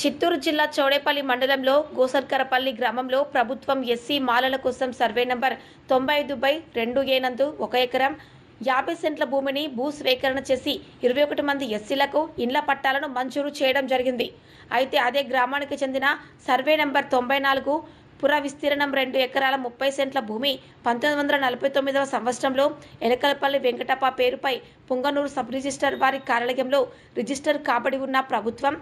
చిత్తూరు జిల్లా చౌడేపల్లి మండలంలో గోసర్కరపల్లి గ్రామంలో ప్రభుత్వం ఎస్సీ మాలల కోసం సర్వే నంబర్ తొంభై ఐదు బై రెండు ఏనందు ఒక ఎకరం యాభై సెంట్ల భూమిని భూ స్వీకరణ చేసి ఇరవై ఒకటి మంది ఎస్సీలకు ఇండ్ల పట్టాలను మంజూరు చేయడం జరిగింది. అయితే అదే గ్రామానికి చెందిన సర్వే నంబర్ తొంభై నాలుగు పుర విస్తీర్ణం రెండు ఎకరాల ముప్పై సెంట్ల భూమి పంతొమ్మిది వందల నలభై తొమ్మిదవ సంవత్సరంలో ఎలకలపల్లి వెంకటప్ప పేరుపై పుంగనూరు సబ్ రిజిస్టర్ వారి కార్యాలయంలో రిజిస్టర్ కాబడి ఉన్న ప్రభుత్వం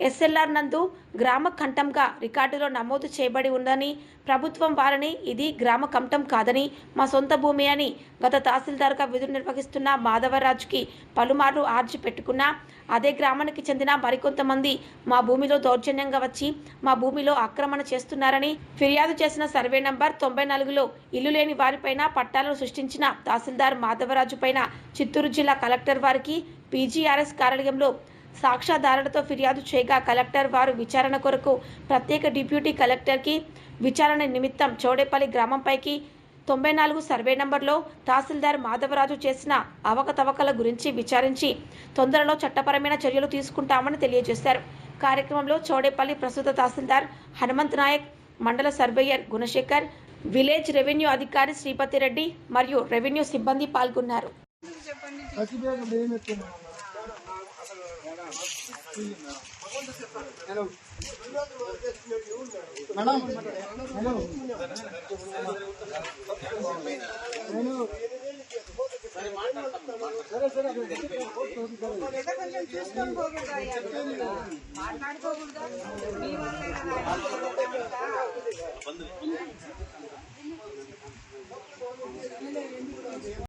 ఎస్ఎల్ఆర్ నందు గ్రామ కంఠంగా రికార్డులో నమోదు చేయబడి ఉందని ప్రభుత్వం వారిని ఇది గ్రామ కంఠం కాదని మా సొంత భూమి అని గత తహసీల్దార్గా విధులు నిర్వహిస్తున్న మాధవరాజుకి పలుమార్లు ఆర్జీ పెట్టుకున్నా అదే గ్రామానికి చెందిన మరికొంతమంది మా భూమిలో దౌర్జన్యంగా వచ్చి మా భూమిలో ఆక్రమణ చేస్తున్నారని ఫిర్యాదు చేసిన సర్వే నంబర్ తొంభై నాలుగులో ఇల్లు లేని వారిపైన పట్టాలను సృష్టించిన తహసీల్దార్ మాధవరాజు పైన చిత్తూరు జిల్లా కలెక్టర్ వారికి పీజీఆర్ఎస్ కార్యాలయంలో సాక్షాధారులతో ఫిర్యాదు చేయగా కలెక్టర్ వారు విచారణ కొరకు ప్రత్యేక డిప్యూటీ కలెక్టర్కి విచారణ నిమిత్తం చౌడేపల్లి గ్రామంపైకి తొంభై నాలుగు సర్వే నంబర్లో తహసీల్దార్ మాధవరాజు చేసిన అవకతవకల గురించి విచారించి తొందరలో చట్టపరమైన చర్యలు తీసుకుంటామని తెలియజేశారు. కార్యక్రమంలో చౌడేపల్లి ప్రస్తుత తహసీల్దార్ హనుమంత్ నాయక్ మండల సర్వేయర్ గుణశేఖర్ విలేజ్ రెవెన్యూ అధికారి శ్రీపతి రెడ్డి మరియు రెవెన్యూ సిబ్బంది పాల్గొన్నారు. హలో మేడం హలో హలో సరే సరే ఏదో కొంచెం చూసుకొని పోకూడదా మాట్లాడుకోకూడదా మీ వల్లే కదా